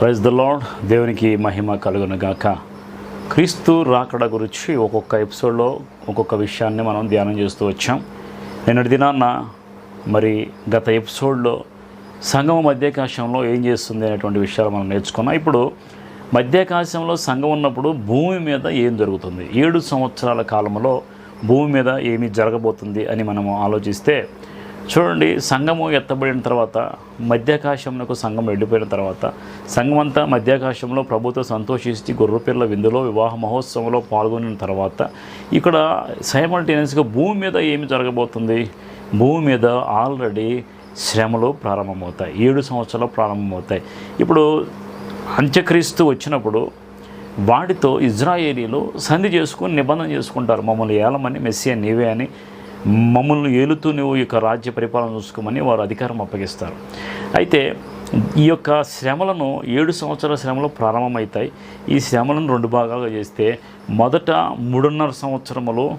Praise the lord దేవునికి మహిమ కలుగునుగాక. క్రీస్తు రాకడ గురించి ఒక్కొక్క ఎపిసోడ్లో ఒక్కొక్క విషయాన్ని మనం ధ్యానం చేస్తూ వచ్చాం. నిన్నటి దినాన్న మరి గత ఎపిసోడ్లో సంఘం మధ్యాకాశంలో ఏం చేస్తుంది అనేటువంటి విషయాలు మనం నేర్చుకున్నాం. ఇప్పుడు మధ్యాకాశంలో సంఘం ఉన్నప్పుడు భూమి మీద ఏం జరుగుతుంది? ఏడు సంవత్సరాల కాలంలో భూమి మీద ఏమి జరగబోతుంది అని మనము ఆలోచిస్తే చూడండి సంఘము ఎత్తబడిన తర్వాత మధ్యాకాశంలో సంఘం వెళ్ళిపోయిన తర్వాత సంఘం అంతా మధ్యాకాశంలో ప్రభుత్వ సంతోషించి గొర్రెపిల్ల విందులో వివాహ మహోత్సవంలో పాల్గొనిన తర్వాత ఇక్కడ సైమల్టేనియస్గా భూమి మీద ఏమి జరగబోతుంది? భూమి మీద ఆల్రెడీ శ్రమలు ప్రారంభమవుతాయి. ఏడు సంవత్సరాలు ప్రారంభమవుతాయి. ఇప్పుడు అంత్యక్రీస్తు వచ్చినప్పుడు వాటితో ఇజ్రాయేలీలు సంధి చేసుకుని నిబంధన చేసుకుంటారు. మమ్మల్ని ఏలమని మెస్సియా నీవే అని మమ్మల్ని ఏలుతూ నువ్వు ఈ యొక్క రాజ్య పరిపాలన చూసుకోమని వారు అధికారం అప్పగిస్తారు. అయితే ఈ యొక్క శ్రమలను ఏడు సంవత్సరాల శ్రమలు ప్రారంభమవుతాయి. ఈ శ్రమలను రెండు భాగాలుగా చేస్తే మొదట మూడున్నర సంవత్సరములు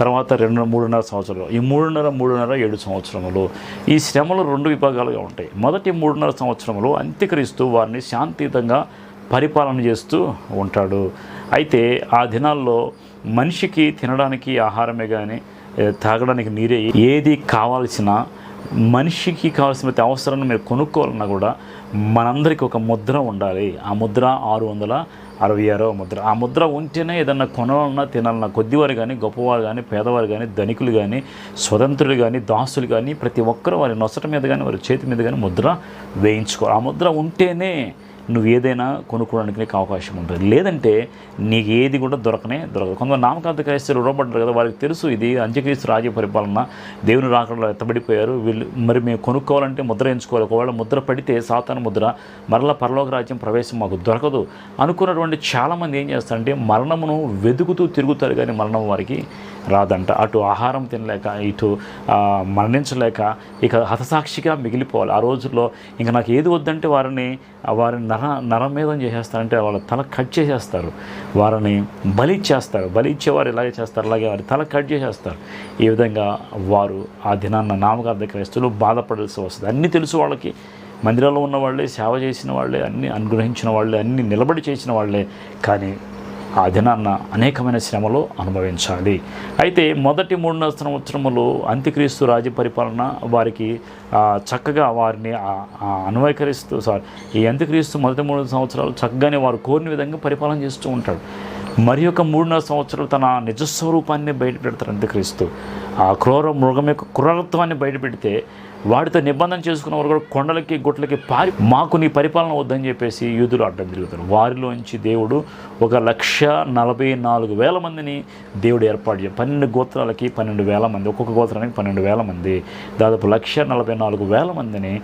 తర్వాత రెండు మూడున్నర సంవత్సరాలు. ఈ మూడున్నర మూడున్నర ఏడు సంవత్సరములు. ఈ శ్రమలు రెండు విభాగాలుగా ఉంటాయి. మొదటి మూడున్నర సంవత్సరములు అంత్యకరిస్తూ వారిని శాంతియుతంగా పరిపాలన చేస్తూ ఉంటాడు. అయితే ఆ దినాల్లో మనిషికి తినడానికి ఆహారమే కానీ తాగడానికి నీరే ఏది కావాల్సిన మనిషికి కావాల్సిన అవసరాన్ని మీరు కొనుక్కోవాలన్నా కూడా మనందరికీ ఒక ముద్ర ఉండాలి. ఆ ముద్ర ఆరు వందల అరవై ఆరో ముద్ర. ఆ ముద్ర ఉంటేనే ఏదన్నా కొనాలన్నా తినాలన్నా కొద్దివారు కానీ గొప్పవారు కానీ పేదవారు కానీ ధనికులు కానీ స్వతంత్రులు కానీ దాసులు కానీ ప్రతి ఒక్కరూ వారి నొసట మీద కానీ వారి చేతి మీద కానీ ముద్ర వేయించుకోవాలి. ఆ ముద్ర ఉంటేనే నువ్వు ఏదైనా కొనుక్కోవడానికి నీకు అవకాశం ఉంటుంది. లేదంటే నీకు ఏది కూడా దొరకనే దొరకదు. కొంతమంది నామకాంత క్రైస్తవులు రుణపడ్డారు కదా వాళ్ళకి తెలుసు ఇది అంత్యక్రీస్తు రాజ్య పరిపాలన. దేవుని రాకడలో ఎత్తబడిపోయారు. వీళ్ళు మరి మేము కొనుక్కోవాలంటే ముద్ర ఎంచుకోవాలి. ఒకవేళ ముద్ర పడితే సాతాన ముద్ర మరలా పరలోక రాజ్యం ప్రవేశం మాకు దొరకదు. అనుకున్నటువంటి చాలామంది ఏం చేస్తారంటే మరణమును వెతుకుతూ తిరుగుతారు. కానీ మరణం వారికి రాదంట. అటు ఆహారం తినలేక ఇటు మరణించలేక ఇక హతసాక్షిగా మిగిలిపోవాలి. ఆ రోజుల్లో ఇంకా నాకు ఏది వద్దంటే వారిని వారిని నర నరమేధం చేసేస్తారంటే వాళ్ళ తల కట్ చేసేస్తారు. వారిని బలి ఇచ్చేస్తారు. బలి ఇచ్చేవారు ఇలాగే చేస్తారు. అలాగే వారి తల కట్ చేసేస్తారు. ఈ విధంగా వారు ఆ దినాన్న నామకార్థ క్రైస్తులు బాధపడాల్సి వస్తుంది. అన్నీ తెలుసు వాళ్ళకి. మందిరంలో ఉన్న వాళ్ళే సేవ చేసిన వాళ్ళే అన్ని అనుగ్రహించిన వాళ్ళే అన్ని నిలబడి చేసిన వాళ్ళే. కానీ ఆ దినాన్న అనేకమైన శ్రమలు అనుభవించాలి. అయితే మొదటి మూడున్నర సంవత్సరములు అంత్యక్రీస్తు రాజ్య పరిపాలన వారికి చక్కగా వారిని అనువీకరిస్తూ సార్ సారీ ఈ అంత్యక్రీస్తు మొదటి మూడు సంవత్సరాలు చక్కగానే వారు కోరిన విధంగా పరిపాలన చేస్తూ ఉంటాడు. మరి యొక్క మూడున్నర సంవత్సరాలు తన నిజస్వరూపాన్ని బయటపెడతారు అంత్యక్రీస్తు. ఆ క్రూర మృగం యొక్క క్రూరత్వాన్ని బయటపెడితే వాడితో నిబంధన చేసుకున్న వారు కూడా కొండలకి గుట్లకి పారి మాకు నీ పరిపాలన వద్దని చెప్పేసి యూదులు అడ్డం తిరుగుతారు. వారిలోంచి దేవుడు ఒక లక్ష నలభై నాలుగు వేల మందిని దేవుడు ఏర్పాటు చేయ పన్నెండు గోత్రాలకి పన్నెండు వేల మంది ఒక్కొక్క గోత్రానికి పన్నెండు వేల మంది. దాదాపు లక్ష నలభై నాలుగు వేల మందిని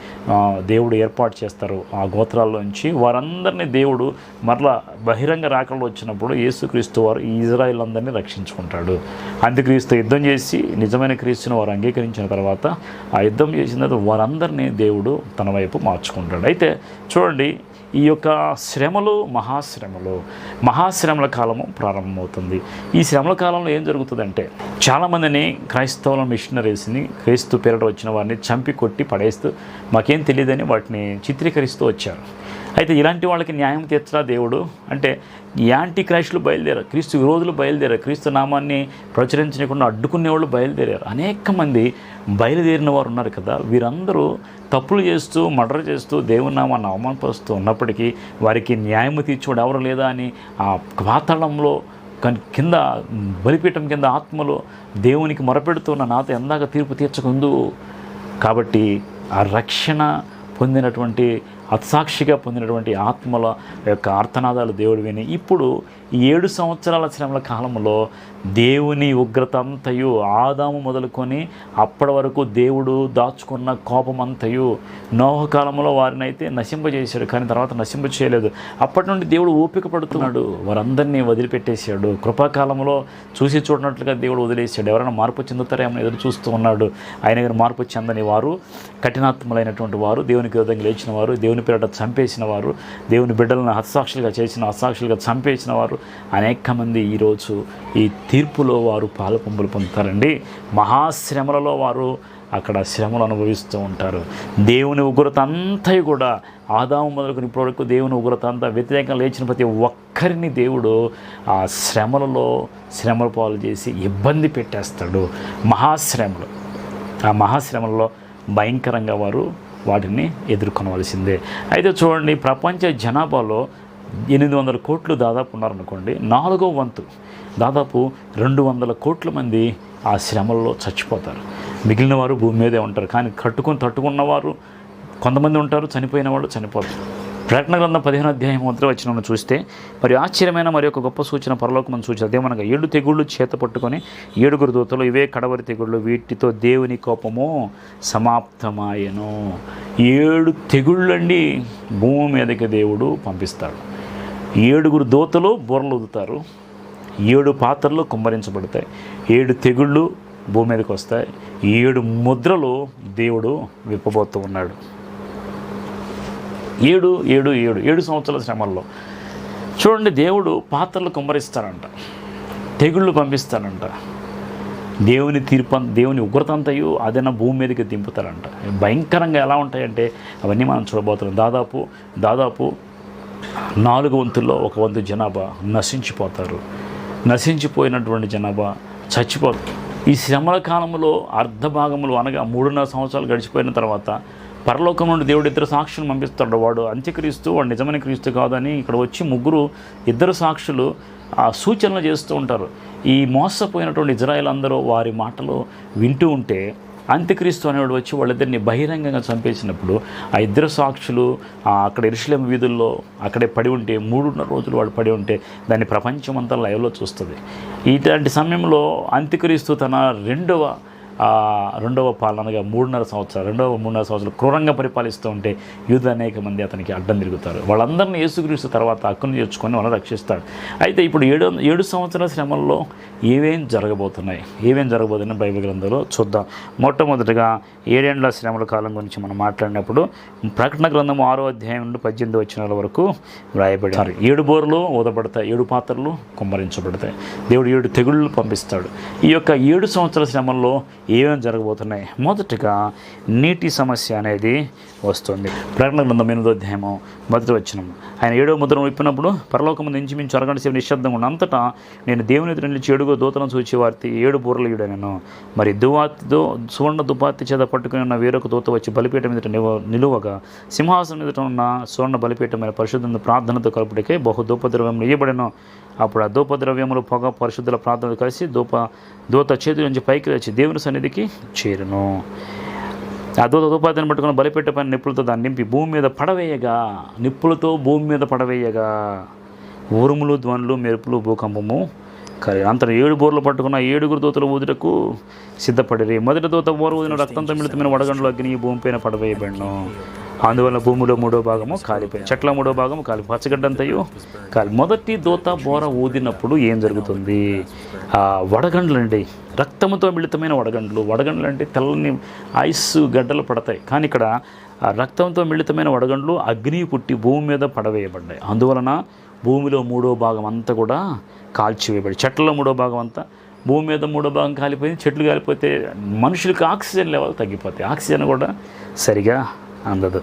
దేవుడు ఏర్పాటు చేస్తారు ఆ గోత్రాల్లోంచి. వారందరినీ దేవుడు మరలా బహిరంగ రాకల్లో వచ్చినప్పుడు యేసుక్రీస్తు వారు ఈ ఇజ్రాయిల్ అందరినీ రక్షించుకుంటాడు. అంత్యక్రీస్తు యుద్ధం చేసి నిజమైన క్రీస్తుని వారు అంగీకరించిన తర్వాత ఆ యుద్ధం చేసిన తర్వాత వారందరినీ దేవుడు తన వైపు మార్చుకుంటాడు. అయితే చూడండి ఈ యొక్క శ్రమలు మహాశ్రమలు. మహాశ్రమల కాలము ప్రారంభమవుతుంది. ఈ శ్రమల కాలంలో ఏం జరుగుతుందంటే చాలామందిని క్రైస్తవుల మిషనరీస్ని క్రీస్తు పేరిట వచ్చిన వారిని చంపి కొట్టి పడేస్తూ మాకేం తెలియదని వాటిని చిత్రీకరిస్తూ వచ్చారు. అయితే ఇలాంటి వాళ్ళకి న్యాయం తీర్చరా దేవుడు? అంటే యాంటీ క్రైస్టులు బయలుదేరారు క్రీస్తు విరోధులు బయలుదేరారు క్రీస్తు నామాన్ని ప్రచురించకుండా అడ్డుకునే వాళ్ళు బయలుదేరారు. అనేక మంది బయలుదేరిన వారు ఉన్నారు కదా. వీరందరూ తప్పులు చేస్తూ మర్డర్ చేస్తూ దేవుని నామాన్ని అవమానపరుస్తూ ఉన్నప్పటికీ వారికి న్యాయం తీర్చుకోవడం ఎవరు లేదా అని ఆ వాతావరణంలో కింద బలిపీఠం కింద ఆత్మలో దేవునికి మొరపెడుతున్న నాతో ఎందాక తీర్పు తీర్చకుందు. కాబట్టి ఆ రక్షణ పొందినటువంటి అత్సాక్షిగా పొందినటువంటి ఆత్మల యొక్క ఆర్తనాదాలు దేవుడు విని ఇప్పుడు ఏడు సంవత్సరాల శ్రమల కాలంలో దేవుని ఉగ్రత అంతయు ఆదాము మొదలుకొని అప్పటి వరకు దేవుడు దాచుకున్న కోపం అంతయు నోహ కాలంలో వారిని అయితే నశింపజేశాడు కానీ తర్వాత నశింప చేయలేదు. అప్పటి నుండి దేవుడు ఓపిక పడుతున్నాడు. వారందరినీ వదిలిపెట్టేశాడు. కృపాకాలంలో చూసి చూడనట్లుగా దేవుడు వదిలేశాడు. ఎవరైనా మార్పు చెందుతారేమో ఎదురు చూస్తూ ఉన్నాడు. ఆయన గారు మార్పు చెందని వారు కఠినాత్మలైనటువంటి వారు దేవునికి విధంగా లేచిన వారు దేవుని పేరట చంపేసిన వారు దేవుని బిడ్డలను హతసాక్షులుగా చేసిన హతసాక్షులుగా చంపేసిన వారు అనేక మంది ఈరోజు ఈ తీర్పులో వారు పాలు పంపులు పొందుతారండి. మహాశ్రమలలో వారు అక్కడ శ్రమలు అనుభవిస్తూ ఉంటారు. దేవుని ఉగ్రత అంతా కూడా ఆదాము మొదలుకొని ఇప్పటివరకు దేవుని ఉగ్రత అంతా వ్యతిరేకంగా లేచిన ప్రతి ఒక్కరిని దేవుడు ఆ శ్రమలలో శ్రమల పాలు చేసి ఇబ్బంది పెట్టేస్తాడు. మహాశ్రమలు. ఆ మహాశ్రమలలో భయంకరంగా వారు వాటిని ఎదుర్కొనవలసిందే. అయితే చూడండి ప్రపంచ జనాభాలో ఎనిమిది వందల కోట్లు దాదాపు ఉన్నారనుకోండి నాలుగో వంతు దాదాపు రెండు వందల కోట్ల మంది ఆ శ్రమల్లో చచ్చిపోతారు. మిగిలిన వారు భూమి మీదే ఉంటారు. కానీ కట్టుకొని తట్టుకున్నవారు కొంతమంది ఉంటారు చనిపోయిన వాళ్ళు చనిపోతారు. ప్రకటన గ్రంథం పదిహేను అధ్యాయం మొదటి వచ్చిన చూస్తే మరి ఆశ్చర్యమైన మరి ఒక గొప్ప సూచన పరలోకం సూచన అదేమనగా ఏడు తెగుళ్ళు చేత పట్టుకొని ఏడుగురు దూతలు ఇవే కడవరి తెగుళ్ళు వీటితో దేవుని కోపము సమాప్తమాయను. ఏడు తెగుళ్ళండి భూమి మీదకి దేవుడు పంపిస్తాడు. ఏడుగురు దూతలు బుర్రలు ఊదుతారు ఏడు పాత్రలు కుమ్మరించబడతాయి. ఏడు తెగుళ్ళు భూమి మీదకి వస్తాయి. ఏడు ముద్రలు దేవుడు విప్పబోతూ ఉన్నాడు. ఏడు ఏడు ఏడు ఏడు సంవత్సరాల శ్రమల్లో. చూడండి దేవుడు పాత్రలు కుమ్మరిస్తారంట. తెగుళ్ళు పంపిస్తారంట. దేవుని తీర్పు దేవుని ఉగ్రతంతయు అదైనా భూమి మీదకి దింపుతారంట. భయంకరంగా ఎలా ఉంటాయంటే అవన్నీ మనం చూడబోతున్నాం. దాదాపు దాదాపు నాలుగు వంతుల్లో ఒక వంతు జనాభా నశించిపోతారు. నశించిపోయినటువంటి జనాభా చచ్చిపోతారు ఈ శ్రమల కాలంలో అర్ధ భాగములు అనగా మూడున్నర సంవత్సరాలు గడిచిపోయిన తర్వాత పరలోకం నుండి దేవుడు ఇద్దరు సాక్షులు పంపిస్తాడు. వాడు అంత్యక్రీస్తు వాడు నిజమైన క్రీస్తు కాదని ఇక్కడ వచ్చి ముగ్గురు ఇద్దరు సాక్షులు ఆ సూచనలు చేస్తూ ఉంటారు. ఈ మోసపోయినటువంటి ఇజ్రాయెల్ అందరూ వారి మాటలు వింటూ ఉంటే అంత్యక్రీస్తు అనేవాడు వచ్చి వాళ్ళిద్దరిని బహిరంగంగా చంపేసినప్పుడు ఆ ఇద్దరు సాక్షులు అక్కడ ఇరుషులేం వీధుల్లో అక్కడే పడి ఉంటే మూడున్నర రోజులు వాడు పడి ఉంటే దాన్ని ప్రపంచమంతా లైవ్లో చూస్తుంది. ఇట్లాంటి సమయంలో అంత్యక్రీస్తు తన రెండవ రెండవ పాలనగా మూడున్నర సంవత్సరాలు రెండవ మూడున్నర సంవత్సరాలు క్రూరంగా పరిపాలిస్తూ ఉంటే యూదు అనేక మంది అతనికి అడ్డం తిరుగుతారు. వాళ్ళందరినీ యేసుక్రీస్తు తర్వాత హక్కును చేర్చుకొని వాళ్ళని రక్షిస్తాడు. అయితే ఇప్పుడు ఏడు ఏడు సంవత్సరాల శ్రమల్లో ఏవేం జరగబోతున్నాయి? ఏవేం జరగబోతున్నాయి బైబిల్ గ్రంథంలో చూద్దాం. మొట్టమొదటిగా ఏడేండ్ల శ్రమల కాలం గురించి మనం మాట్లాడినప్పుడు ప్రకటన గ్రంథం ఆరో అధ్యాయం నుండి పద్దెనిమిది వచ్చిన వరకు వ్రాయబడారు ఏడు బోర్లు ఊదబడతాయి ఏడు పాత్రలు కుమ్మరించబడతాయి. దేవుడు ఏడు తెగుళ్ళు పంపిస్తాడు. ఈ యొక్క ఏడు సంవత్సరాల శ్రమంలో ఏమేమి జరగబోతున్నాయి? మొదటగా నీటి సమస్య అనేది వస్తుంది. ప్రకటన గ్రంథం ఎనిమిదో అధ్యాయము మొదటి వచ్చినం ఆయన ఏడో ముద్ర విప్పినప్పుడు పరలోకము ఇంచుమించు అరగంట సేపు నిశ్శబ్దంగా ఉన్న అంతటా నేను దేవుని ఎదురు నిలిచి ఏడుగో దూతలను చూచి వారి ఏడు బూరలయుడే నేను. మరి దువాతితో సువర్ణ దుపాతి చేత పట్టుకుని ఉన్న వేరొక దూత వచ్చి బలిపీఠం మీద నిలువగా సింహాసనం ఎదుట ఉన్న సువర్ణ బలిపీఠమైన పరిశుద్ధ ప్రార్థనతో కలుపుడికే బహు ధూపద్రవ్యం ఇయ్యబడను. అప్పుడు ఆ ధూపద్రవ్యములు పొగ పరిశుద్ధుల ప్రార్థనలు కలిసి ధూప దూత చేతి నుంచి పైకి వచ్చి దేవుని సన్నిధికి చేరును. ఆ దూత ధూపాధిని పట్టుకుని బలిపెట్టే పైన నిప్పులతో దాన్ని నింపి భూమి మీద పడవేయగా నిప్పులతో భూమి మీద పడవేయగా. ఉరుములు ధ్వనులు మెరుపులు భూకంపము కలి అంతట ఏడు బోర్లు పట్టుకున్న ఏడుగురు దూతలు ఊదుటకు సిద్ధపడిరి. మొదటి దూత బోరు ఊదిన రక్తంతో మిళితమైన వడగండ్లు అగ్ని ఈ భూమిపైన పడవేయబడిను. అందువల్ల భూమిలో మూడో భాగము కాలిపోయింది. చెట్ల మూడో భాగము కాలి పచ్చగడ్డంతయు కాలి మొదటి దోత బోర ఊదినప్పుడు ఏం జరుగుతుంది? ఆ వడగండ్లు అండి. రక్తముతో మిళితమైన వడగండ్లు. వడగండ్లు అంటే తెల్లని ఐస్ గడ్డలు పడతాయి. కానీ ఇక్కడ ఆ రక్తంతో మిళితమైన వడగండ్లు అగ్ని పుట్టి భూమి మీద పడవేయబడ్డాయి. అందువలన భూమిలో మూడో భాగం అంతా కూడా కాల్చివేయబడి చెట్లలో మూడో భాగం అంతా భూమి మీద మూడో భాగం కాలిపోయింది. చెట్లు కాలిపోతే మనుషులకు ఆక్సిజన్ లెవెల్ తగ్గిపోతాయి. ఆక్సిజన్ కూడా సరిగా అందదు.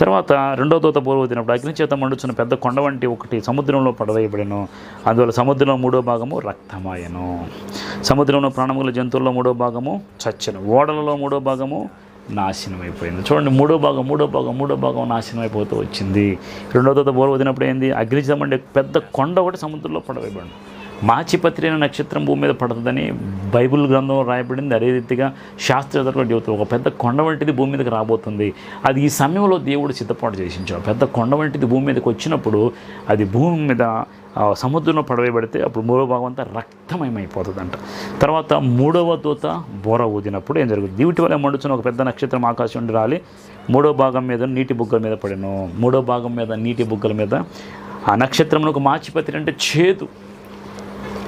తర్వాత రెండో దూత పూర్వదినప్పుడు అగ్ని చేత మండుచున్న పెద్ద కొండ వంటి ఒకటి సముద్రంలో పడవేయబడిను. అందువల్ల సముద్రంలో మూడో భాగము రక్తమాయను. సముద్రంలో ప్రాణముల జంతువుల్లో మూడో భాగము చచ్చను. ఓడలలో మూడో భాగము నాశనం అయిపోయింది చూడండి మూడో భాగం మూడో భాగం మూడో భాగం నాశనం అయిపోతూ వచ్చింది. రెండో దూత పూర్వదినప్పుడు వదినప్పుడు ఏంది అంటే పెద్ద కొండ ఒకటి సముద్రంలో పడవేయబడి మాచిపత్రి అనే నక్షత్రం భూమి మీద పడుతుందని బైబిల్ గ్రంథం రాయబడింది. అదే రీతిగా శాస్త్రవేత్తలు చెబుతారు ఒక పెద్ద కొండ వంటిది భూమి మీదకి రాబోతుంది. అది ఈ సమయంలో దేవుడు సిద్ధపాటు చేసించాడు. పెద్ద కొండ వంటిది భూమి మీదకి వచ్చినప్పుడు అది భూమి మీద సముద్రంలో పడవేయబడితే అప్పుడు మూడో భాగం అంతా రక్తమయమైపోతుందంట. తర్వాత మూడవ దూత బోర ఊదినప్పుడు ఏం జరుగుతుంది? దీవిటి వల్ల మండుచున్న ఒక పెద్ద నక్షత్రం ఆకాశం ఉండి రాలి మూడో భాగం మీద నీటి బుగ్గల మీద పడిను. మూడో భాగం మీద నీటి బుగ్గల మీద ఆ నక్షత్రంలో ఒక మాచిపత్రి అంటే చేదు.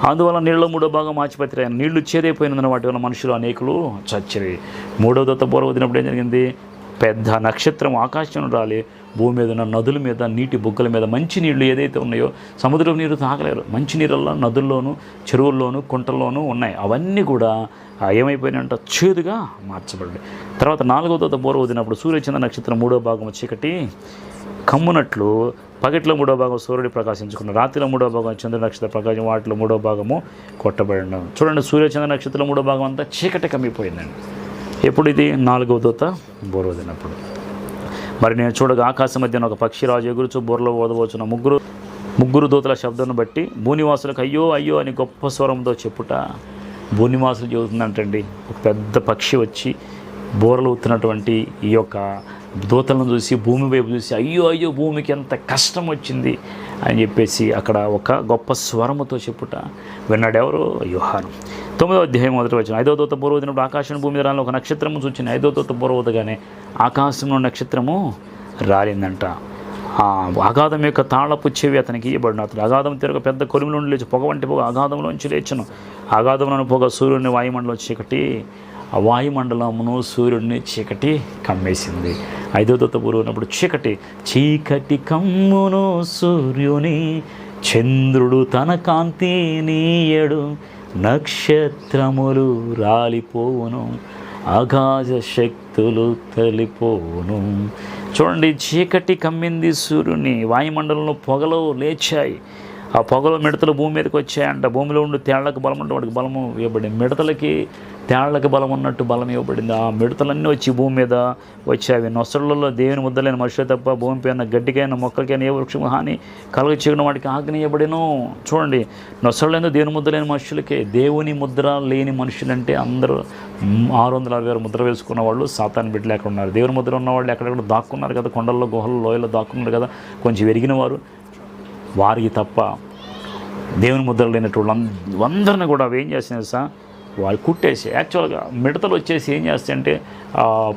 అందువల్ల నీళ్ళలో మూడో భాగం మాచిపత్రి నీళ్ళు చేదైపోయినందున వాటి వల్ల మనుషులు అనేకులు చచ్చిరి. మూడో దత్త పూర్వ వదినప్పుడు ఏం జరిగింది? పెద్ద నక్షత్రం ఆకాశంలో రాలి భూమి మీద ఉన్న నదుల మీద నీటి బుగ్గల మీద మంచి నీళ్ళు ఏదైతే ఉన్నాయో సముద్రం నీరు తాగలేరు. మంచి నీళ్ళల్లో నదుల్లోనూ చెరువుల్లోనూ కుంటల్లోనూ ఉన్నాయి. అవన్నీ కూడా ఏమైపోయినంట చేదుగా మార్చబడి తర్వాత నాలుగో దూత పూర్వ వదినప్పుడు సూర్యచంద్ర నక్షత్రం మూడో భాగం చీకటి కమ్మునట్లు పగట్లో మూడో భాగం సూర్యుడు ప్రకాశించుకున్న రాత్రిలో మూడో భాగం చంద్ర నక్షత్ర ప్రకాశం వాటిలో మూడో భాగము కొట్టబడిన. చూడండి సూర్య చంద్ర నక్షత్రం మూడో భాగం అంతా చీకటి కమ్మిపోయిందండి. ఎప్పుడు ఇది? నాలుగవ దూత బోరోదినప్పుడు మరి నేను చూడగా ఆకాశ మధ్యన ఒక పక్షి రాజు ఎగురుచు బోర్లో ఓదవచ్చున్న ముగ్గురు ముగ్గురు దూతల శబ్దాన్ని బట్టి భూనివాసులకు అయ్యో అయ్యో అని గొప్ప స్వరంతో చెప్పుట భూనివాసులు చెబుతుందంటండి. ఒక పెద్ద పక్షి వచ్చి బోరలు ఊతున్నటువంటి ఈ యొక్క దూతలను చూసి భూమి వైపు చూసి అయ్యో అయ్యో భూమికి ఎంత కష్టం వచ్చింది అని చెప్పేసి అక్కడ ఒక గొప్ప స్వరముతో చెప్పుట విన్నాడు ఎవరు యోహాను. తొమ్మిదో అధ్యాయం మొదటి వచ్చిన ఐదో దూత పూర్వదినప్పుడు ఆకాశం భూమి రాని ఒక నక్షత్రము చూచింది. ఐదో దూత పూర్వదగానే ఆకాశంలో నక్షత్రము రాలిందంట. అగాధం యొక్క తాళపు చెవి అతనికి ఇవ్వబడిన అతను అగాధం తిరగ పెద్ద కొలిమిలో నుండి లేచి పొగ వంటి పొగ అగాధంలోంచి లేచను. అగాధంలోని పొగ సూర్యుని వాయుమండలం చీకటి ఆ వాయుమండలమును సూర్యుడిని చీకటి కమ్మేసింది. ఐదో దత్త పూర్వనప్పుడు చీకటి చీకటి కమ్మును సూర్యుని చంద్రుడు తన కాంతి నీయడు నక్షత్రములు రాలిపోవును అగాజ శక్తులు తలిపోవును. చూడండి చీకటి కమ్మింది సూర్యుని వాయుమండలంలో పొగలు లేచాయి. ఆ పొగలు మిడతలు భూమి మీదకి వచ్చాయంట. భూమిలో ఉండి తేళ్ళకు బలం ఉంటే వాడికి బలము ఇవ్వబడి మిడతలకి తేళ్ళకు బలం ఉన్నట్టు బలం ఇవ్వబడింది. ఆ మిడతలన్నీ వచ్చి భూమి మీద వచ్చాయి. నొసళ్ళలో దేవుని ముద్దలేని మనుషులు తప్ప భూమి పైన గడ్డికైనా మొక్కలకైనా ఏ వృక్షం హాని కలుగ చేయడం వాటికి ఆగ్నేయబడిను? చూడండి నొసళ్ళేందు దేవుని ముద్ర లేని మనుషులకే దేవుని ముద్ర లేని మనుషులంటే అందరూ ఆరు వందల అరవై ఆరు ముద్ర వేసుకున్న వాళ్ళు సాతాన్ని బిడ్డలు ఎక్కడ ఉన్నారు. దేవుని ముద్ర ఉన్నవాళ్ళు ఎక్కడెక్కడ దాక్కున్నారు కదా కొండల్లో గుహల్లో లోయల్లో దాక్కున్నారు కదా కొంచెం ఎరిగిన వారు. వారికి తప్ప దేవుని ముద్ర లేనటువంటి వాళ్ళ- అందరిని కూడా అవి ఏం చేసినాయి సార్ వాళ్ళు కుట్టేసి యాక్చువల్గా మిడతలు వచ్చేసి ఏం చేస్తాయంటే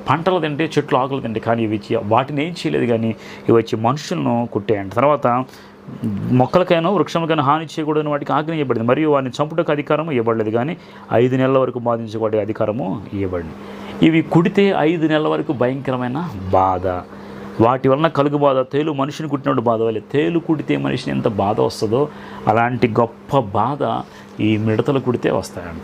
పంటలు తింటే చెట్లు ఆకులు తింటే కానీ ఇవి వాటిని ఏం చేయలేదు కానీ ఇవి వచ్చి మనుషులను కుట్టేయండి. తర్వాత మొక్కలకైనా వృక్షములకైనా హాని చేయకూడదని వాటికి ఆజ్ఞ ఇవ్వబడింది మరియు వాటిని చంపుటకు అధికారం ఇవ్వబడలేదు కానీ ఐదు నెలల వరకు బాధించబడే అధికారము ఇవ్వబడింది. ఇవి కుడితే ఐదు నెలల వరకు భయంకరమైన బాధ. వాటి వలన కలుగు బాధ తేలు మనిషిని కుట్టినట్టు బాధ. వల్ల తేలు కుడితే మనిషిని ఎంత బాధ వస్తుందో అలాంటి గొప్ప బాధ ఈ మిడతలు కుడితే వస్తాయంట.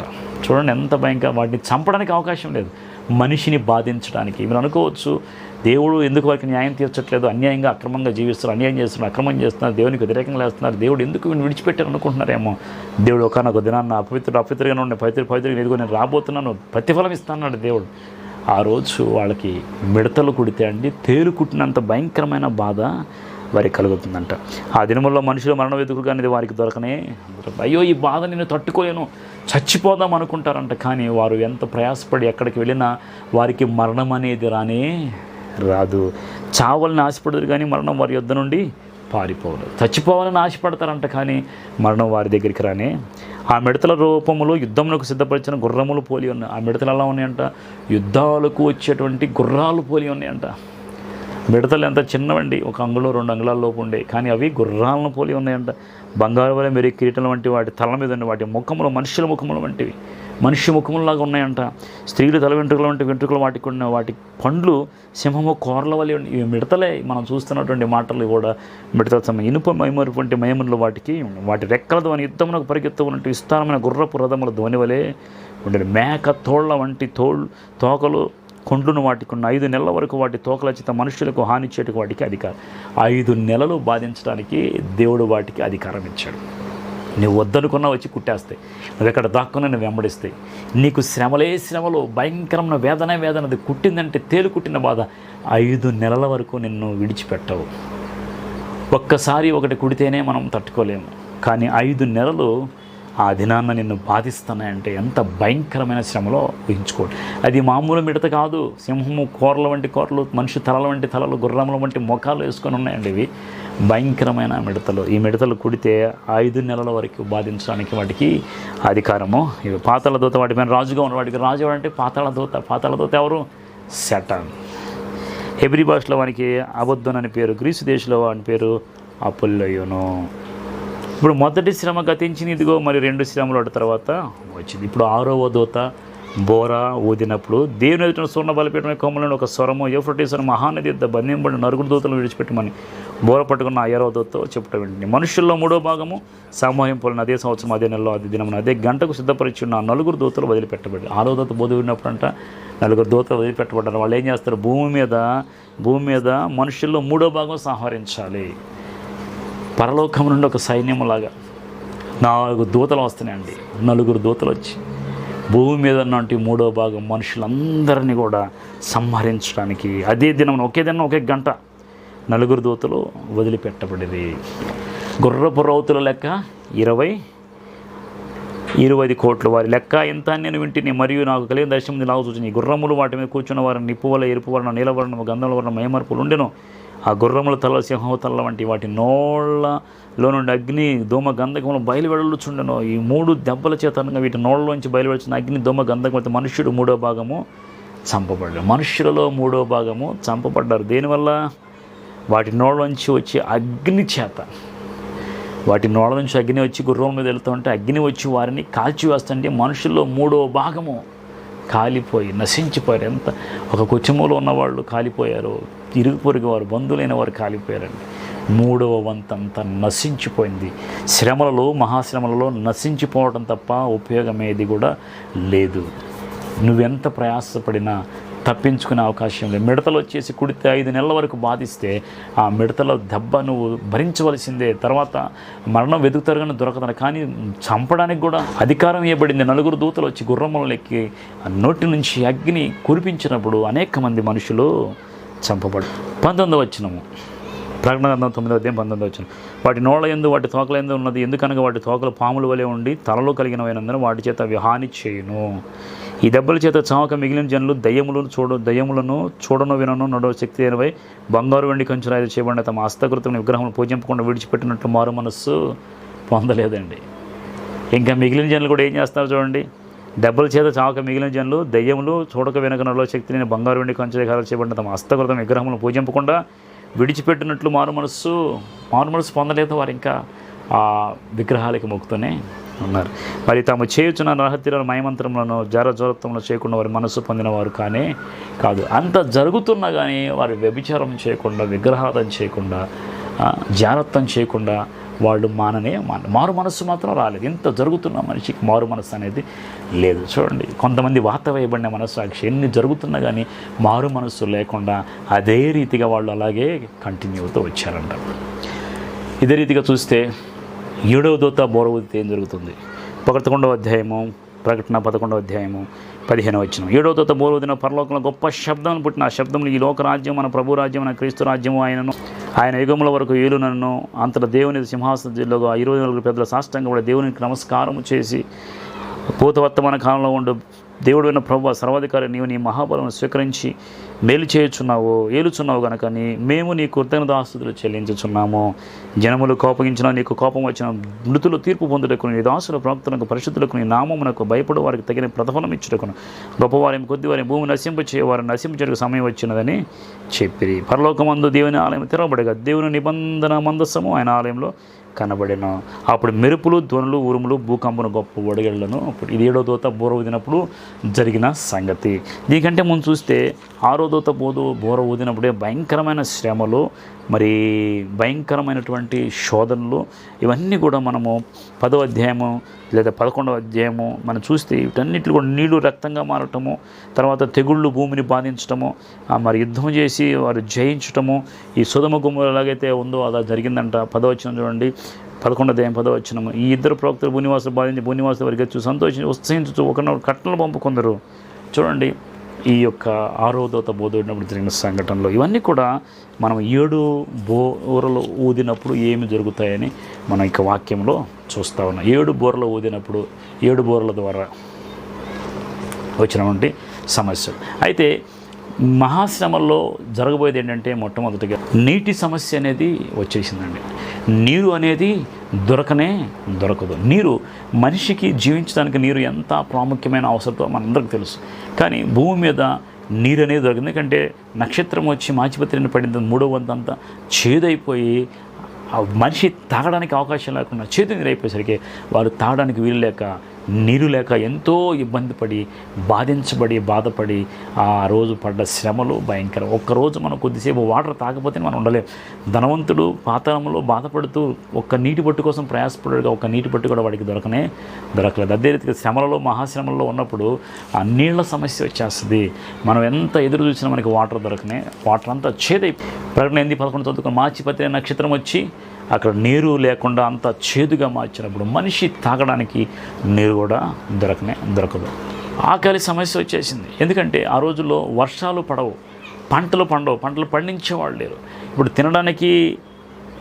చూడండి ఎంత భయంకర వాటిని చంపడానికి అవకాశం లేదు. మనిషిని బాధించడానికి. మీరు అనుకోవచ్చు దేవుడు ఎందుకు వారికి న్యాయం తీర్చట్లేదు? అన్యాయంగా అక్రమంగా జీవిస్తున్నారు అన్యాయం చేస్తున్నారు అక్రమం చేస్తున్నారు దేవునికి వ్యతిరేకంగా వేస్తున్నారు దేవుడు ఎందుకు వీడిని విడిచిపెట్టారు అనుకుంటున్నారేమో? దేవుడు ఒకనొక దినాన్న అపవిత్రుడు అపవిత్రంగా ఉండే పవిత్ర పవిత్రంగా ఎదుగు నేను రాబోతున్నాను ప్రతిఫలం ఇస్తాన్నాడు దేవుడు. ఆ రోజు వాళ్ళకి మిడతలు కుడితే అండి తేలు కుట్టినంత భయంకరమైన బాధ వారికి కలుగుతుందంట. ఆ దినముల్లో మనుషులు మరణం వెతుకులు కానీ వారికి దొరకనే అయ్యో ఈ బాధ నేను తట్టుకోలేను చచ్చిపోదాం అనుకుంటారంట. కానీ వారు ఎంత ప్రయాసపడి ఎక్కడికి వెళ్ళినా వారికి మరణం అనేది రానే రాదు. చావాలని ఆశపడదు కానీ మరణం వారి యొద్ద నుండి పారిపోవాలి చచ్చిపోవాలని ఆశపడతారంట కానీ మరణం వారి దగ్గరికి రానే. ఆ మిడతల రూపంలో యుద్ధములకు సిద్ధపరిచిన గుర్రములు పోలి ఉన్నాయి. ఆ మిడతలు ఎలా ఉన్నాయంట? యుద్ధాలకు వచ్చేటువంటి గుర్రాలు పోలి ఉన్నాయంట. మిడతలు ఎంత చిన్నవండి. ఒక అంగుళం రెండు అంగుళాల లోపు ఉండే. కానీ అవి గుర్రాలను పోలి ఉన్నాయంట. బంగారు వలె మెరి కిరీటం వంటి వాటి తల మీద ఉన్న వాటి ముఖములు మనుషుల ముఖములు వంటివి. మనిషి ముఖములాగా ఉన్నాయంట. స్త్రీలు తల వెంట్రుకలు వంటి వెంట్రుకలు వాటికి ఉన్న వాటి పండ్లు సింహము కోరల వలె ఇవి మిడతలే. మనం చూస్తున్నటువంటి మాటలు కూడా మిడతల సమయం ఇనుప మైమరువంటి మయములు వాటికి వాటి రెక్కల ధ్వని యుద్ధమునకు పరిగెత్తు ఉన్నట్టు విస్తారమైన గుర్రపు రథముల ధ్వని వలె ఉండేది మేక తోళ్ళ వంటి తోళ్ళు తోకలు కొండ్లను వాటికి ఉన్న ఐదు నెలల వరకు వాటి తోకలచిత మనుషులకు హాని చేయటకు వాటికి అధికారం. ఐదు నెలలు బాధించడానికి దేవుడు వాటికి అధికారం ఇచ్చాడు. నువ్వు వద్దనుకున్నా వచ్చి కుట్టేస్తాయి. నువ్వు ఎక్కడ దాక్కున్నా నువ్వు వెంబడిస్తాయి. నీకు శ్రమలే శ్రమలు భయంకరమైన వేదన వేదన అది కుట్టిందంటే తేలు కుట్టిన బాధ. ఐదు నెలల వరకు నిన్ను విడిచిపెట్టవు. ఒక్కసారి ఒకటి కుడితేనే మనం తట్టుకోలేము. కానీ ఐదు నెలలు ఆ దినాన్న నిన్ను బాధిస్తున్నాయంటే ఎంత భయంకరమైన శ్రమలో ఊహించుకోండి. అది మామూలు మిడత కాదు. సింహము కూరల వంటి కూరలు మనిషి తలల వంటి తలలు గుర్రముల వంటి ముఖాలు వేసుకొని ఉన్నాయండి ఇవి. భయంకరమైన మిడతలు. ఈ మిడతలు కుడితే ఐదు నెలల వరకు బాధించడానికి వాటికి అధికారము. ఇవి పాతల దూత వాటి పైన రాజుగా ఉన్న వాటికి రాజు ఎవరంటే పాతాళ దూత. పాతాళ దూత ఎవరు? శటాన్ హెబ్రి భాషలో వానికి అబద్ధం అని పేరు గ్రీసు దేశంలో వాని పేరు అపుల్లయును ఇప్పుడు మొదటి శ్రమ గతించింది ఇదిగో మరి రెండు శ్రమలు శ్రమల తర్వాత వచ్చింది. ఇప్పుడు ఆరవ దూత బోరా ఊదినప్పుడు దేవుని ఎదుటిన సూర్ణ బలపీఠం కొమ్మలను ఒక స్వరము యూఫ్రటీస్ అని మహానది యుద్ధ బంధింపబడి నరుగుడు దూతలు విడిచిపెట్టమని బోర పట్టుకున్న అయ్యారో దూతతో చెప్పటం వెంటనే. మనుషుల్లో మూడో భాగము సమూహింపులను అదే సంవత్సరం అదే నెలలో అదే దినమున అదే గంటకు సిద్ధపరిచి ఉన్న నలుగురు దూతలు వదిలిపెట్టబడి ఆరో దూత బోధ విన్నప్పుడంట నలుగురు దూతలు వదిలిపెట్టబడ్డారు. వాళ్ళు ఏం చేస్తారు? భూమి మీద భూమి మీద మనుషుల్లో మూడో భాగం సంహరించాలి. పరలోకం నుండి ఒక సైన్యములాగా నాలుగు దూతలు వస్తున్నాయండి. నలుగురు దూతలు వచ్చి భూమి మీద ఉన్నటువంటి మూడో భాగం మనుషులందరినీ కూడా సంహరించడానికి అదే దినం ఒకే దినం ఒకే గంట నలుగురు దూతలు వదిలిపెట్టబడింది గుర్రపు రౌతుల లెక్క ఇరవై ఇరవై కోట్ల వారి లెక్క ఎంత నేను వింటిని మరియు నాకు కలిగిన దర్శనం నాకు సూచింది గుర్రములు వాటి మీద కూర్చున్న వారిని నిప్పు వల్ల ఎరుపు వర్ణ నీలవర్ణ గంధముల వలన మేమర్పులు ఉండెను. ఆ గుర్రముల తల సింహం తల వంటి వాటి నోళ్ళలో నుండి అగ్ని దోమ గంధకములు బయలువెడలుచుండెను ఈ మూడు దెబ్బల చేత అనగా వీటి నోళ్ళలోంచి బయలువెడుచున్న అగ్ని దోమ గంధకం మనుష్యుడు మూడో భాగము చంపబడ్డాడు. మనుష్యులలో మూడో భాగము చంపబడ్డారు. దేనివల్ల? వాటి నోళ్ళలోంచి వచ్చే అగ్ని చేత. వాటి నోళ్ళ నుంచి అగ్ని వచ్చి గుర్రం మీద వెళ్తుంటే అగ్ని వచ్చి వారిని కాల్చివేస్తుంటే మనుషుల్లో మూడో భాగము కాలిపోయి నశించిపోయారు. ఎంత ఒక కుటుంబంలో ఉన్నవాళ్ళు కాలిపోయారు. ఇరుగు పొరుగు వారు బంధువులైన వారు కాలిపోయారండి. మూడవ వంతంతా నశించిపోయింది. శ్రమలలో మహాశ్రమలలో నశించిపోవడం తప్ప ఉపయోగం ఏది కూడా లేదు. నువ్వెంత ప్రయాసపడినా తప్పించుకునే అవకాశం లేదు. మిడతలు వచ్చేసి కుడితే ఐదు నెలల వరకు బాధిస్తే ఆ మిడతల దెబ్బ నువ్వు భరించవలసిందే. తర్వాత మరణం వెతుకుతారు కానీ దొరకదు కానీ చంపడానికి కూడా అధికారం ఇవ్వబడింది. నలుగురు దూతలు వచ్చి గుర్రములు ఎక్కి నోటి నుంచి అగ్ని కురిపించినప్పుడు అనేక మంది మనుషులు చంపబడు. పంతొమ్మిది వచ్చినము ప్రకటన గ్రంథం తొమ్మిదో అధ్యాయం పంతొమ్మిది వచ్చిన వాటి నోళ్ళ ఎందు వాటి తోకల ఎందు ఉన్నది. ఎందుకనగా వాటి తోకలు పాముల వలె ఉండి తలలు కలిగినవైనందున వాటి చేత విహాని చేయును. ఈ దెబ్బల చేత చావక మిగిలిన జనులు దయ్యములను చూడ దయ్యములను చూడను వినను నడవ శక్తి అయినవై బంగారు వెండి కంచురాయిలు చేయబడిన తమ హస్తకృతమైన విగ్రహం పూజింపకుండా విడిచిపెట్టినట్లు మారు మనస్సు పొందలేదండి. ఇంకా మిగిలిన జనులు కూడా ఏం చేస్తారు చూడండి? దెబ్బల చేత చావక మిగిలిన జనులు దయ్యములు చూడక వెనక నడవ శక్తి నేను బంగారు వెండి కంచరేఖాలు చేయబడిన తమ హస్తకృతం విగ్రహములను పూజింపకుండా విడిచిపెట్టినట్లు మారు మనస్సు మారు మనస్సు పొందలేదు వారు ఇంకా ఆ విగ్రహాలకి మొక్కుతూనే ఉన్నారు. మరి తాము చేయుచున్న రహత్యులను మయమంత్రములను జారజోరత్వంలో చేయకుండా వారి మనస్సు పొందినవారు కానీ కాదు. అంత జరుగుతున్నా కానీ వారు వ్యభిచారం చేయకుండా విగ్రహార్థం చేయకుండా ఆ, జారత్వం చేయకుండా వాళ్ళు మాననే మాన మారు మనస్సు మాత్రం రాలేదు. ఇంత జరుగుతున్న మనిషికి మారు మనస్సు అనేది లేదు. చూడండి కొంతమంది వాత వేయబడిన మనస్సాక్షి ఎన్ని జరుగుతున్నా కానీ మారు మనస్సు లేకుండా అదే రీతిగా వాళ్ళు అలాగే కంటిన్యూ అవుతూ వచ్చారంట. ఇదే రీతిగా చూస్తే ఏడవ దూత బోరవుతే ఏం జరుగుతుంది? పదకొండవ అధ్యాయము ప్రకటన పదకొండవ అధ్యాయము పదిహేను వచ్చిన ఏడవ దూత దిన పరలోకంలో గొప్ప శబ్దం పుట్టిన ఆ శబ్దం ఈ లోకరాజ్యం మన ప్రభు రాజ్యం మన క్రీస్తు రాజ్యము ఆయనను ఆయన యుగముల వరకు ఏలునను అంతట దేవుని సింహాసనలో ఆ ఇరవై నలుగురు పెద్దల సాష్టంగా కూడా దేవునికి నమస్కారం చేసి పూతవర్తమాన కాలంలో ఉండు దేవుడు అయిన ప్రభు సర్వాధికారి నీవు నీ మహాబలం స్వీకరించి మేలు చేయుచున్నావు ఏలుచున్నావు గనక నీ మేము నీ కృతజ్ఞతాస్తుతులు చెల్లించుచున్నాము. జనములు కోపగించిన నీకు కోపం వచ్చిన మృతులు తీర్పు పొందుటకు నీ దాసుల ప్రాప్తులకు పరిశుద్ధులకు నీ నామమునకు భయపడు వారికి తగిన ప్రతిఫలం ఇచ్చుటకును. గొప్పవారిని కొద్దివారి భూమి నశింప చేయవారు నశింపచేయడానికి సమయం వచ్చినదని చెప్పిరి. పరలోకమందు దేవుని ఆలయం తెరవబడగా దేవుని నిబంధన మందస్సము ఆయన ఆలయంలో కనబడెను. అప్పుడు మెరుపులు ధ్వనులు ఉరుములు భూకంపన గొప్ప ఒడిగళ్ళను అప్పుడు ఇది ఏడో దోత బోర ఊదినప్పుడు జరిగిన సంగతి. దీనికంటే ముందు చూస్తే ఆరో దూత బోధ బోర ఊదినప్పుడే భయంకరమైన శ్రమలు మరి భయంకరమైనటువంటి శోధనలు ఇవన్నీ కూడా మనము పదో అధ్యాయము లేదా పదకొండవ అధ్యాయము మనం చూస్తే వీటన్నిటి కూడా నీళ్ళు రక్తంగా మారటము తర్వాత తెగుళ్ళు భూమిని బాధించటము ఆ మరి యుద్ధం చేసి వారు జయించటము ఈ సుధమ గుమ్మలు ఎలాగైతే ఉందో అలా జరిగిందంట పదవచనం చూడండి. పదకొండో అధ్యాయం పదవచనము ఈ ఇద్దరు ప్రవక్తలు భూనివాసులు బాధించి భూనివాసులు వారికి వచ్చి సంతోషించి ఉత్సహించు ఒకరినొకరు కట్టలు పంపుకుందరు. చూడండి. ఈ యొక్క ఆరో దోత జరిగిన సంఘటనలు ఇవన్నీ కూడా మనం ఏడు బోరలు ఊదినప్పుడు ఏమి జరుగుతాయని మనం ఇక వాక్యంలో చూస్తా ఉన్నాం. ఏడు బోరలు ఊదినప్పుడు ఏడు బోరల ద్వారా వచ్చినటువంటి సమస్యలు. అయితే మహాశ్రమల్లో జరగబోయేది ఏంటంటే మొట్టమొదటిగా నీటి సమస్య అనేది వచ్చేసిందండి. నీరు అనేది దొరకనే దొరకదు. నీరు మనిషికి జీవించడానికి నీరు ఎంత ప్రాముఖ్యమైన అవసరమో మనందరికీ తెలుసు. కానీ భూమి మీద నీరు అనేది దొరకదు. ఎందుకంటే నక్షత్రం వచ్చి మాచిపత్రిని పడింది మూడో వంతంతా చేదైపోయి మనిషి తాగడానికి అవకాశం లేకుండా చేతి నీరు అయిపోయేసరికి వారు తాగడానికి వీలు లేక నీరు లేక ఎంతో ఇబ్బంది పడి బాధించబడి బాధపడి ఆ రోజు పడ్డ శ్రమలు భయంకరం. ఒక్కరోజు మనం కొద్దిసేపు వాటర్ తాకపోతే మనం ఉండలేం. ధనవంతుడు పాతాళంలో బాధపడుతూ ఒక్క నీటి పట్టు కోసం ప్రయాసపడుగా ఒక నీటి పట్టు కూడా వాడికి దొరకనే దొరకలేదు. అదే రీతిగా శ్రమలలో మహాశ్రమల్లో ఉన్నప్పుడు ఆ నీళ్ళ సమస్య వచ్చేస్తుంది. మనం ఎంత ఎదురు చూసినా మనకి వాటర్ దొరకనే వాటర్ అంతా చేదై ప్రకటన ఎనిమిది పదకొండు చదువుకుని మార్చిపత్రి నక్షత్రం వచ్చి అక్కడ నీరు లేకుండా అంత చేదుగా మార్చినప్పుడు మనిషి తాగడానికి నీరు కూడా దొరకనే దొరకదు. ఆకలి సమస్య వచ్చేసింది. ఎందుకంటే ఆ రోజుల్లో వర్షాలు పడవు పంటలు పండవు పంటలు పండించేవాళ్ళు లేరు. ఇప్పుడు తినడానికి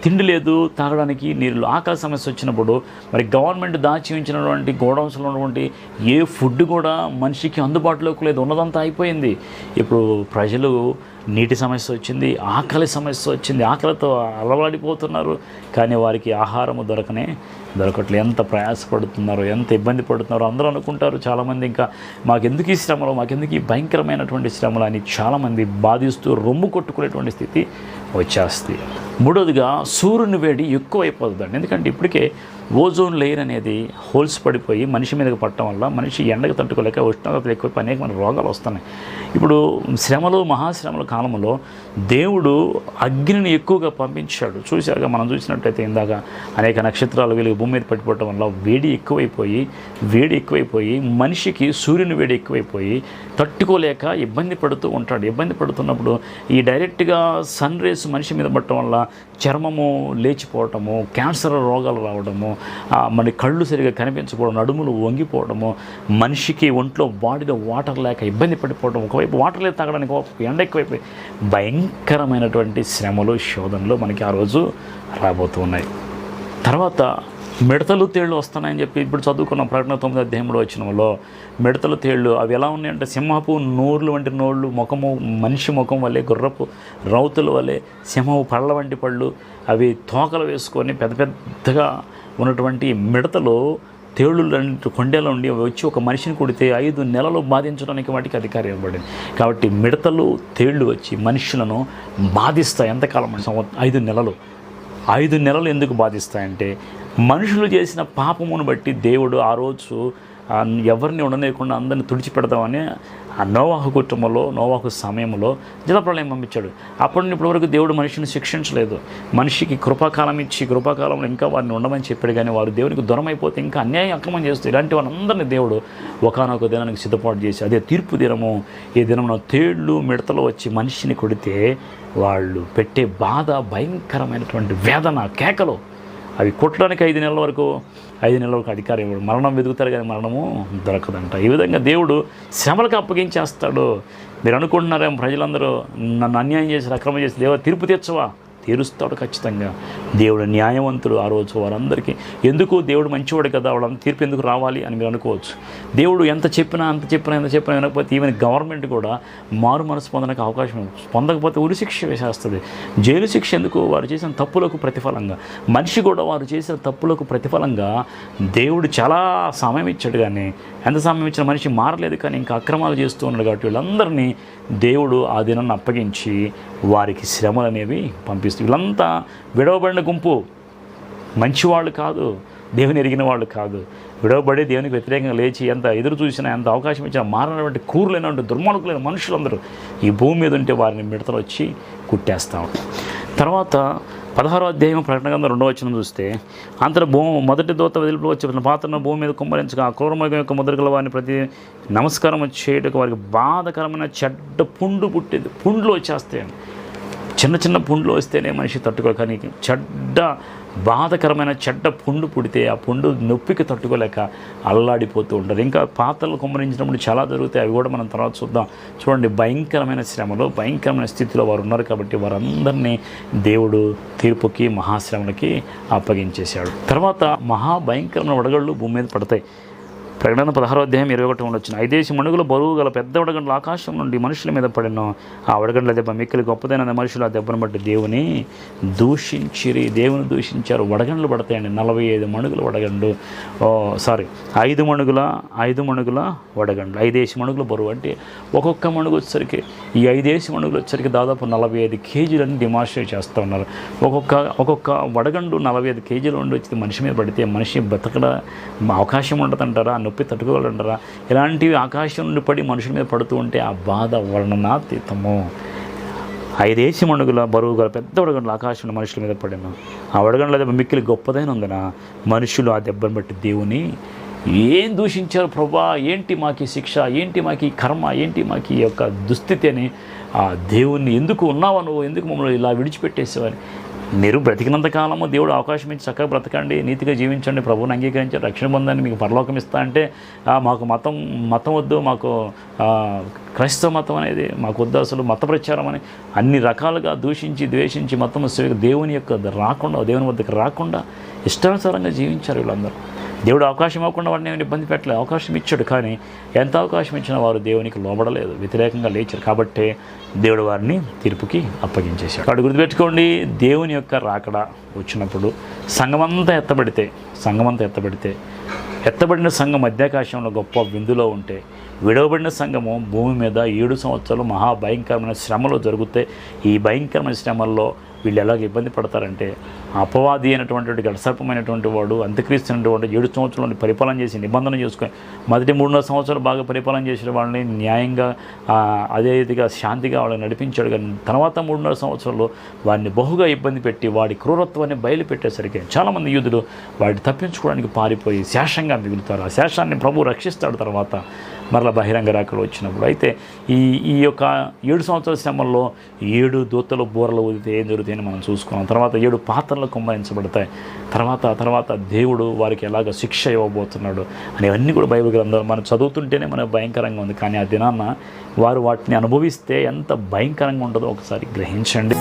తిండి లేదు తాగడానికి నీళ్ళు ఆకలి సమస్య వచ్చినప్పుడు మరి గవర్నమెంట్ దాచి ఉంచినటువంటి గోడౌన్స్లో ఉన్నటువంటి ఏ ఫుడ్ కూడా మనిషికి అందుబాటులోకి లేదు. ఉన్నదంతా అయిపోయింది. ఇప్పుడు ప్రజలు నీటి సమస్య వచ్చింది ఆకలి సమస్య వచ్చింది ఆకలితో అలవాడిపోతున్నారు. కానీ వారికి ఆహారము దొరకనే దొరకట్లేదు ఎంత ప్రయాసపడుతున్నారో ఎంత ఇబ్బంది పడుతున్నారో అందరూ అనుకుంటారు చాలామంది ఇంకా మాకెందుకు ఈ శ్రమలు మాకెందుకు ఈ భయంకరమైనటువంటి శ్రమలు అని చాలామంది బాధిస్తూ రొమ్ము కొట్టుకునేటువంటి స్థితి వచ్చేస్తుంది. మూడోదిగా సూర్యుని వేడి ఎక్కువైపోతుందండి. ఎందుకంటే ఇప్పటికే ఓజోన్ లేయర్ అనేది హోల్స్ పడిపోయి మనిషి మీదకి పట్టడం వల్ల మనిషి ఎండకు తట్టుకోలేక ఉష్ణోగ్రతలు ఎక్కువ అనేకమైన రోగాలు వస్తున్నాయి. ఇప్పుడు శ్రమలు మహాశ్రమల కాలంలో దేవుడు అగ్నిని ఎక్కువగా పంపించాడు. చూశాక మనం చూసినట్టయితే ఇందాక అనేక నక్షత్రాలు వెలుగు భూమి మీద పట్టిపోవటం వల్ల వేడి ఎక్కువైపోయి వేడి ఎక్కువైపోయి మనిషికి సూర్యుని వేడి ఎక్కువైపోయి తట్టుకోలేక ఇబ్బంది పడుతూ ఉంటాడు. ఇబ్బంది పడుతున్నప్పుడు ఈ డైరెక్ట్గా సన్ రేస్ మనిషి మీద పట్టడం వల్ల చర్మము లేచిపోవటము క్యాన్సర్ రోగాలు రావడము మన కళ్ళు సరిగా కనిపించకపోవడం నడుములు వంగిపోవడము మనిషికి ఒంట్లో బాడీలో వాటర్ లేక ఇబ్బంది పడిపోవడం ఒకవైపు వాటర్ లేదు తాగడానికి ఎండ ఎక్కువైపోయి భయంకరమైనటువంటి శ్రమలు శోధనలు మనకి ఆ రోజు రాబోతున్నాయి తర్వాత మిడతలు తేళ్ళు వస్తున్నాయని చెప్పి ఇప్పుడు చదువుకున్న ప్రకటన తొమ్మిది అధ్యాయంలో వచ్చినంలో మిడతలు తేళ్ళు అవి ఎలా ఉన్నాయంటే సింహపు నోర్లు వంటి నోళ్ళు ముఖము మనిషి ముఖం వల్లే గుర్రపు రౌతుల వల్లే సింహపు పళ్ళ వంటి పళ్ళు అవి తోకలు వేసుకొని పెద్ద పెద్దగా ఉన్నటువంటి మిడతలు తేళ్ళు లాంటి కొండేలో ఉండి వచ్చి ఒక మనిషిని కొడితే ఐదు నెలలు బాధించడానికి వాటికి అధికారం ఇవ్వబడింది. కాబట్టి మిడతలు తేళ్ళు వచ్చి మనుషులను బాధిస్తాయి ఎంతకాలం ఐదు నెలలు. ఐదు నెలలు ఎందుకు బాధిస్తాయంటే మనుషులు చేసిన పాపమును బట్టి దేవుడు ఆ రోజు ఎవరిని ఉండలేకుండా అందరిని తుడిచిపెడదామని ఆ నోవాహు కుటుంబంలో నోవాహు సమయంలో జలప్రలయం పంపించాడు. అప్పటి నుండి ఇప్పటి వరకు దేవుడు మనిషిని శిక్షించలేదు. మనిషికి కృపాకాలం ఇచ్చి కృపాకాలంలో ఇంకా వారిని ఉండమని చెప్పాడు కానీ వారు దేవునికి దూరం అయిపోతే ఇంకా అన్యాయం అక్రమం చేస్తూ ఇలాంటి వాళ్ళందరినీ దేవుడు ఒకనొక దినానికి సిద్ధపాటు చేసి అదే తీర్పు దినము ఈ దినమున తేళ్ళు మిడతలు వచ్చి మనిషిని కొడితే వాళ్ళు పెట్టే బాధ భయంకరమైనటువంటి వేదన కేకలు అవి కొట్టడానికి ఐదు నెలల వరకు ఐదు నెలల వరకు అధికారం ఇవ్వడు. మరణం వెతుకుతారు కానీ మరణము దొరకదంట. ఈ విధంగా దేవుడు శ్రమలకు అప్పగించేస్తాడు. మీరు అనుకుంటున్నారేమో ప్రజలందరూ నన్ను అన్యాయం చేసి అక్రమం చేసి దేవ తీర్పు తెచ్చవా? తీరుస్తాడు ఖచ్చితంగా. దేవుడు న్యాయవంతుడు ఆ రోజు వారందరికీ. ఎందుకు? దేవుడు మంచివాడు కదా వాళ్ళంతా తీర్పు ఎందుకు రావాలి అని మీరు అనుకోవచ్చు. దేవుడు ఎంత చెప్పినా అంత చెప్పినా ఎంత చెప్పినా వినకపోతే ఈవెన్ గవర్నమెంట్ కూడా మారు మనసు పొందడానికి అవకాశం పొందకపోతే ఉరి శిక్ష వేసేస్తుంది. జైలు శిక్ష ఎందుకు? వారు చేసిన తప్పులకు ప్రతిఫలంగా. మనిషి కూడా వారు చేసిన తప్పులకు ప్రతిఫలంగా దేవుడు చాలా సమయం ఇచ్చాడు కానీ ఎంత సమయం ఇచ్చిన మనిషి మారలేదు కానీ ఇంకా అక్రమాలు చేస్తూ ఉన్నాడు కాబట్టి వీళ్ళందరినీ దేవుడు ఆ దినాన్ని అప్పగించి వారికి శ్రమలు అనేవి పంపిస్తూ వీళ్ళంతా విడవబడిన గుంపు. మంచివాళ్ళు కాదు దేవుని ఎరిగిన వాళ్ళు కాదు. విడవబడి దేవునికి వ్యతిరేకంగా లేచి ఎంత ఎదురు చూసినా ఎంత అవకాశం ఇచ్చినా మారినటువంటి కూరులైనటువంటి దుర్మార్గులైన మనుషులందరూ ఈ భూమి మీద ఉంటే వారిని మిడతలు వచ్చి కుట్టేస్తా ఉంటారు తర్వాత పదహారో అధ్యాయం ప్రకటన గ్రంథం రెండో వచ్చిన చూస్తే అంతట భూమి మొదటి దూత వదిలిపు వచ్చిన పాత్రను భూమి మీద కుమ్మరించగా ఆ క్రూరమృగం యొక్క ముద్రగల వారిని ప్రతి నమస్కారం చేయటకు వారికి బాధకరమైన చెడ్డ పుండు పుట్టేది. పుండ్లు వచ్చేస్తాయండి చిన్న చిన్న పుండ్లు వస్తేనే మనిషి తట్టుకో కానీ చెడ్డ బాధకరమైన చెడ్డ పుండు పుడితే ఆ పుండు నొప్పికి తట్టుకోలేక అల్లాడిపోతూ ఉంటారు. ఇంకా పాత్రలు కుమ్మరించినప్పుడు చాలా జరుగుతాయి. అవి కూడా మనం తర్వాత చూద్దాం. చూడండి భయంకరమైన శ్రమలో భయంకరమైన స్థితిలో వారు ఉన్నారు కాబట్టి వారందరినీ దేవుడు తీర్పుకి మహాశ్రమలకి అప్పగించేశాడు. తర్వాత మహా భయంకరమైన వడగళ్ళు భూమి మీద పడతాయి. ప్రకటన పదహారో అధ్యాయం ఇరవై ఒకటి వచ్చిన ఐదేసి మణుగులు బరువు గల పెద్ద వడగండ్ల ఆకాశం నుండి మనుషుల మీద పడిన. ఆ వడగండ్ల దెబ్బ మిక్కిలి గొప్పదైన మనుషులు ఆ దెబ్బను బట్టి దేవుని దూషించిరి. దేవుని దూషించారు. వడగండ్లు పడతాయండి. నలభై ఐదు మణుగుల వడగండు. ఓ సారీ ఐదు మణుగుల ఐదు మణుగుల వడగండ్లు. ఐదేసి మణుగుల బరువు అంటే ఒక్కొక్క మణుగు వచ్చేసరికి ఈ ఐదేసి మణుగులు వచ్చేసరికి దాదాపు నలభై ఐదు కేజీలని డిమాన్స్ట్రేట్ చేస్తూ ఉన్నారు. ఒక్కొక్క ఒక్కొక్క వడగండు నలభై ఐదు కేజీలు ఉండి వచ్చి మనిషి మీద పడితే మనిషి బతకడ అవకాశం ఉండదంటారా? నొప్పి తట్టుకోగలరా ఇలాంటివి ఆకాశం నుండి పడి మనుషుల మీద పడుతూ ఉంటే ఆ బాధ వర్ణనాతీతము. ఐదేసి మణుగుల బరువు గల పెద్ద వడగండ్లు ఆకాశంలో మనుషుల మీద పడిన. ఆ వడగండ్ల దెబ్బ మిక్కిలి గొప్పదైన ఉందన మనుషులు ఆ దెబ్బను బట్టి దేవుని ఏం దూషించారు ప్రభా? ఏంటి మాకి శిక్ష? ఏంటి మాకి కర్మ? ఏంటి మాకి యొక్క దుస్థితి అని ఆ దేవుణ్ణి ఎందుకు ఉన్నావా నువ్వు? ఎందుకు మమ్మల్ని ఇలా విడిచిపెట్టేసేవని మీరు బ్రతికినంత కాలము దేవుడు అవకాశం ఇచ్చి చక్కగా బ్రతకండి నీతిగా జీవించండి ప్రభువుని అంగీకరించండి రక్షణ పొందండి మీకు పరలోకం ఇస్తా అంటే మాకు మతం మతం వద్దు మాకు క్రైస్తవ మతం అనేది మాకు వద్దు అసలు మత ప్రచారం అని అన్ని రకాలుగా దూషించి ద్వేషించి మతం సేవ- దేవుని యొక్క రాకుండా దేవుని వద్దకు రాకుండా ఇష్టానుసారంగా జీవించారు వీళ్ళందరూ. దేవుడు అవకాశం ఇవ్వకుండా వాడిని ఏమైనా ఇబ్బంది పెట్టలేదు. అవకాశం ఇచ్చాడు కానీ ఎంత అవకాశం ఇచ్చినా వారు దేవునికి లోబడలేదు. వ్యతిరేకంగా లేచారు కాబట్టే దేవుడు వారిని తీర్పుకి అప్పగించేశాడు. వాడు గుర్తుపెట్టుకోండి దేవుని యొక్క రాకడ వచ్చినప్పుడు సంఘమంతా ఎత్తబడితే సంఘమంతా ఎత్తబడితే ఎత్తబడిన సంఘం మధ్యాకాశంలో గొప్ప విందులో ఉంటే విడవబడిన సంఘము భూమి మీద ఏడు సంవత్సరాలు మహా భయంకరమైన శ్రమలు జరుగుతాయి ఈ భయంకరమైన శ్రమల్లో వీళ్ళు ఎలాగ ఇబ్బంది పడతారంటే అపవాది అయినటువంటి గడసర్పమైనటువంటి వాడు అంత్యక్రీస్తున్నటువంటి ఏడు సంవత్సరాలు పరిపాలన చేసి నిబంధన చేసుకొని మొదటి మూడున్నర సంవత్సరాలు బాగా పరిపాలన చేసిన వాళ్ళని న్యాయంగా అదే రీతిగా శాంతిగా వాళ్ళని నడిపించాడు. కానీ తర్వాత మూడున్నర సంవత్సరాల్లో వారిని బహుగా ఇబ్బంది పెట్టి వాడి క్రూరత్వాన్ని బయలుపెట్టేసరికి చాలామంది యూదులు వాడిని తప్పించుకోవడానికి పారిపోయి శేషంగా మిగులుతారు. ఆ శేషాన్ని ప్రభు రక్షిస్తాడు తర్వాత. మరలా బహిరంగ రాకలు వచ్చినప్పుడు. అయితే ఈ ఈ యొక్క ఏడు సంవత్సరాల శ్రమంలో ఏడు దూతలు బూరలు ఊదితే ఏం జరుగుతాయని మనం చూసుకున్నాం. తర్వాత ఏడు పాత్రలు కుమ్మరించబడతాయి. తర్వాత తర్వాత దేవుడు వారికి ఎలాగ శిక్ష ఇవ్వబోతున్నాడు అనేవన్నీ కూడా బైబిల్ గ్రంథాలు మనం చదువుతుంటేనే మనకు భయంకరంగా ఉంది. కానీ ఆ దినాన్న వారు వాటిని అనుభవిస్తే ఎంత భయంకరంగా ఉంటుందో ఒకసారి గ్రహించండి.